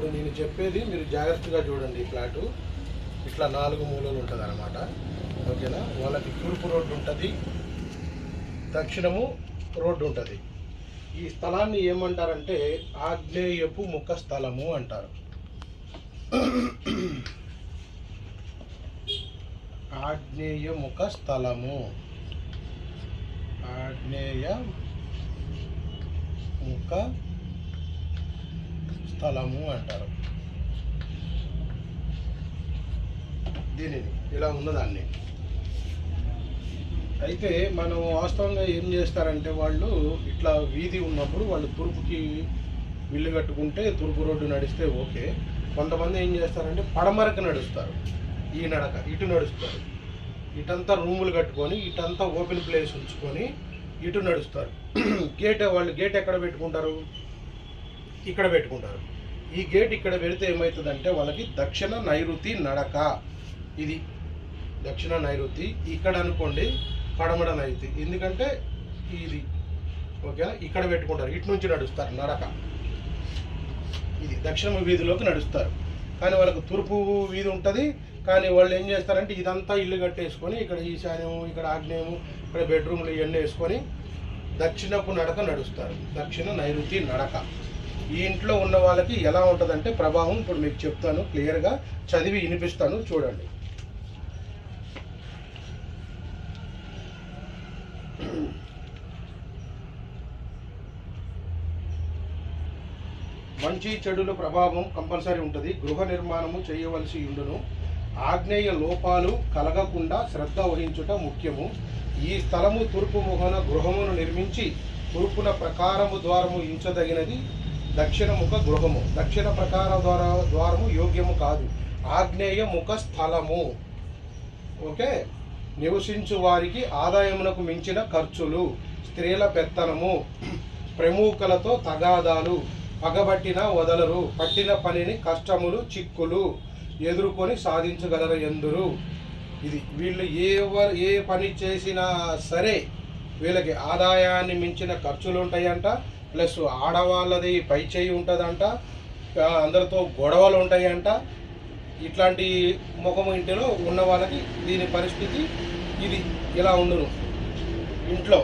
ఇప్పుడు నేను చెప్పేది మీరు జాగ్రత్తగా చూడండి ఈ ప్లాటు ఇట్లా నాలుగు మూలలు ఉంటుంది అనమాట ఓకేనా? వాళ్ళకి తూర్పు రోడ్డు ఉంటుంది దక్షిణము రోడ్డు ఉంటుంది. ఈ స్థలాన్ని ఏమంటారంటే ఆగ్నేయపు ముఖ స్థలము అంటారు. ఆగ్నేయ ముఖ స్థలము. ఆగ్నేయ ముఖ స్థలము అంటారు. దీనిని ఇలా ఉన్నదాన్ని అయితే మనం వాస్తవంగా ఏం చేస్తారంటే వాళ్ళు ఇట్లా వీధి ఉన్నప్పుడు వాళ్ళు తూర్పుకి ఇల్లు కట్టుకుంటే తూర్పు రోడ్డు నడిస్తే ఓకే. కొంతమంది ఏం చేస్తారంటే పడమరకు నడుస్తారు. ఈ నడక ఇటు నడుస్తారు. ఇటంతా రూములు కట్టుకొని ఇటంతా ఓపెన్ ప్లేస్ ఉంచుకొని ఇటు నడుస్తారు. గేట్ వాళ్ళు గేట్ ఎక్కడ పెట్టుకుంటారు? ఇక్కడ పెట్టుకుంటారు. ఈ గేట్ ఇక్కడ పెడితే ఏమవుతుందంటే వాళ్ళకి దక్షిణ నైరుతి నడక. ఇది దక్షిణ నైరుతి. ఇక్కడ అనుకోండి పడమడ నైరుతి. ఎందుకంటే ఇది ఓకేనా? ఇక్కడ పెట్టుకుంటారు. ఇటు నుంచి నడుస్తారు నడక. ఇది దక్షిణ వీధిలోకి నడుస్తారు. కానీ వాళ్ళకు తూర్పు వీధి ఉంటుంది. కానీ వాళ్ళు ఏం చేస్తారంటే ఇదంతా ఇల్లు కట్టేసుకొని ఇక్కడ ఈశాన్యము ఇక్కడ ఆగ్నేయము ఇక్కడ బెడ్రూమ్లు ఇవన్నీ వేసుకొని దక్షిణపు నడక నడుస్తారు. దక్షిణ నైరుతి నడక. ఈ ఇంట్లో ఉన్న వాళ్ళకి ఎలా ఉంటుందంటే ప్రభావం ఇప్పుడు మీకు చెప్తాను క్లియర్గా చదివి వినిపిస్తాను చూడండి. మంచి చెడుల ప్రభావం కంపల్సరీ ఉంటుంది. గృహ నిర్మాణము చేయవలసి ఉండును. ఆగ్నేయ లోపాలు కలగకుండా శ్రద్ధ వహించుట ముఖ్యము. ఈ స్థలము తూర్పు ముఖన గృహమును నిర్మించి తూర్పున ప్రకారము ద్వారము ఇంచదగినది దక్షిణ ముఖ గృహము. దక్షిణ ప్రకార ద్వార ద్వారము యోగ్యము కాదు. ఆగ్నేయ ముఖ స్థలము. ఓకే? నివసించు వారికి ఆదాయమునకు మించిన ఖర్చులు స్త్రీల పెత్తనము ప్రముఖులతో తగాదాలు పగబట్టిన వదలరు పట్టిన పనిని కష్టములు చిక్కులు ఎదుర్కొని సాధించగలరు ఎందురు? ఇది వీళ్ళు ఏ ఏ పని చేసినా సరే వీళ్ళకి ఆదాయాన్ని మించిన ఖర్చులు ఉంటాయంట ప్లస్ ఆడవాళ్ళది పై చేయి ఉంటుందంట అందరితో గొడవలు ఉంటాయంట. ఇట్లాంటి ముఖం ఇంటిలో ఉన్న వాళ్ళకి దీని పరిస్థితి ఇది ఇలా ఉండును. ఇంట్లో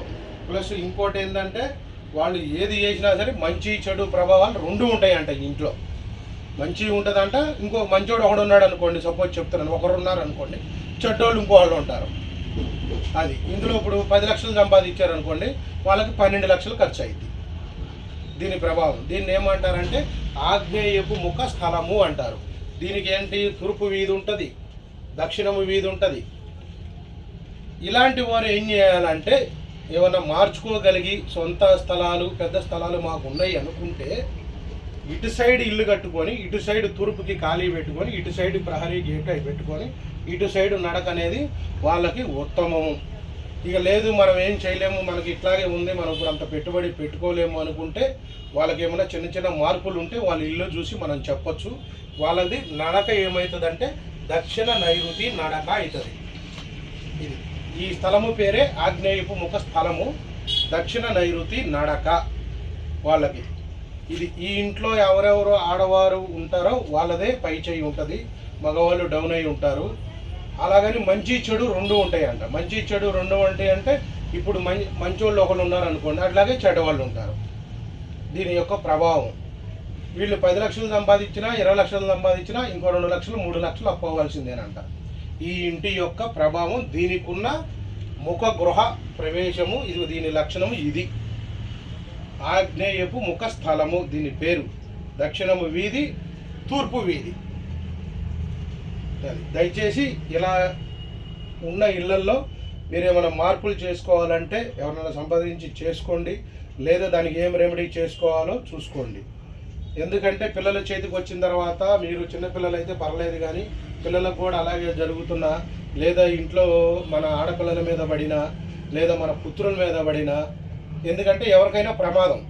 ప్లస్ ఇంకోటి ఏంటంటే వాళ్ళు ఏది చేసినా సరే మంచి చెడు ప్రభావాలు రెండు ఉంటాయంట ఇంట్లో. మంచి ఉంటుందంట ఇంకో మంచోడు ఒకడు ఉన్నాడు అనుకోండి సపోజ్ చెప్తున్నాను ఒకరు ఉన్నారు అనుకోండి చెడ్డోళ్ళు ఇంకో వాళ్ళు ఉంటారు. అది ఇందులో ఇప్పుడు పది లక్షలు సంపాదించారు అనుకోండి వాళ్ళకి పన్నెండు లక్షలు ఖర్చు అయింది దీని ప్రభావం. దీన్ని ఏమంటారంటే ఆగ్నేయపు ముఖ స్థలము అంటారు. దీనికి ఏంటి? తూర్పు వీధి ఉంటుంది దక్షిణము వీధి ఉంటుంది. ఇలాంటి వారు ఏం చేయాలంటే ఏమన్నా మార్చుకోగలిగి సొంత స్థలాలు పెద్ద స్థలాలు మాకు ఉన్నాయి అనుకుంటే ఇటు సైడ్ ఇల్లు కట్టుకొని ఇటు సైడ్ తూర్పుకి ఖాళీ పెట్టుకొని ఇటు సైడ్ ప్రహరీ గేట్ అవి పెట్టుకొని ఇటు సైడ్ నడక అనేది వాళ్ళకి ఉత్తమము. ఇక లేదు మనం ఏం చేయలేము మనకి ఇట్లాగే ఉంది మనం ఇప్పుడు అంత పెట్టుబడి పెట్టుకోలేము అనుకుంటే వాళ్ళకి ఏమైనా చిన్న చిన్న మార్పులు ఉంటే వాళ్ళ ఇల్లు చూసి మనం చెప్పొచ్చు. వాళ్ళది నడక ఏమవుతుందంటే దక్షిణ నైరుతి నడక అవుతుంది. ఇది. ఈ స్థలము పేరే ఆగ్నేయపు ముఖ స్థలము దక్షిణ నైరుతి నడక వాళ్ళకి. ఇది ఈ ఇంట్లో ఎవరెవరు ఆడవారు ఉంటారో వాళ్ళదే పై చేయి ఉంటుంది మగవాళ్ళు డౌన్ అయి ఉంటారు. అలాగని మంచి చెడు రెండు ఉంటాయంట. మంచి చెడు రెండు ఉంటాయి అంటే ఇప్పుడు మం మంచోళ్ళు ఒకళ్ళు ఉన్నారు అనుకోండి అట్లాగే చెడ్డవాళ్ళు ఉంటారు. దీని యొక్క ప్రభావం. వీళ్ళు పది లక్షలు సంపాదించినా ఇరవై లక్షలు సంపాదించినా ఇంకో రెండు లక్షలు మూడు లక్షలు అప్పవలసిందేనంట ఈ ఇంటి యొక్క ప్రభావం దీనికున్న ముఖ గృహ ప్రవేశము ఇది దీని లక్షణము ఇది. ఆగ్నేయపు ముఖ స్థలము దీని పేరు. దక్షిణము వీధి తూర్పు వీధి. దయచేసి ఇలా ఉన్న ఇళ్ళల్లో మీరు ఏమైనా మార్పులు చేసుకోవాలంటే ఎవరైనా సంపాదించి చేసుకోండి. లేదా దానికి ఏం రెమెడీ చేసుకోవాలో చూసుకోండి. ఎందుకంటే పిల్లల చేతికి వచ్చిన తర్వాత మీరు చిన్నపిల్లలు అయితే పర్లేదు కానీ పిల్లలకు కూడా అలాగే జరుగుతున్నా లేదా ఇంట్లో మన ఆడపిల్లల మీద పడినా లేదా మన పుత్రుల మీద పడినా ఎందుకంటే ఎవరికైనా ప్రమాదం.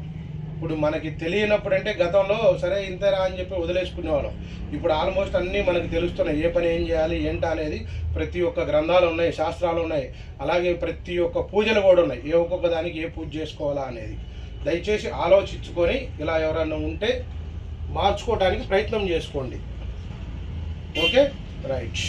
ఇప్పుడు మనకి తెలియనప్పుడు అంటే గతంలో సరే ఇంతేరా అని చెప్పి వదిలేసుకునేవాళ్ళం. ఇప్పుడు ఆల్మోస్ట్ అన్నీ మనకి తెలుస్తున్నాయి. ఏ పని ఏం చేయాలి ఏంటా అనేది ప్రతి ఒక్క గ్రంథాలు ఉన్నాయి శాస్త్రాలు ఉన్నాయి. అలాగే ప్రతి ఒక్క పూజలు కూడా ఉన్నాయి. ఏ ఒక్కొక్క దానికి ఏ పూజ చేసుకోవాలా అనేది. దయచేసి ఆలోచించుకొని ఇలా ఎవరన్నా ఉంటే మార్చుకోవడానికి ప్రయత్నం చేసుకోండి. ఓకే? రైట్.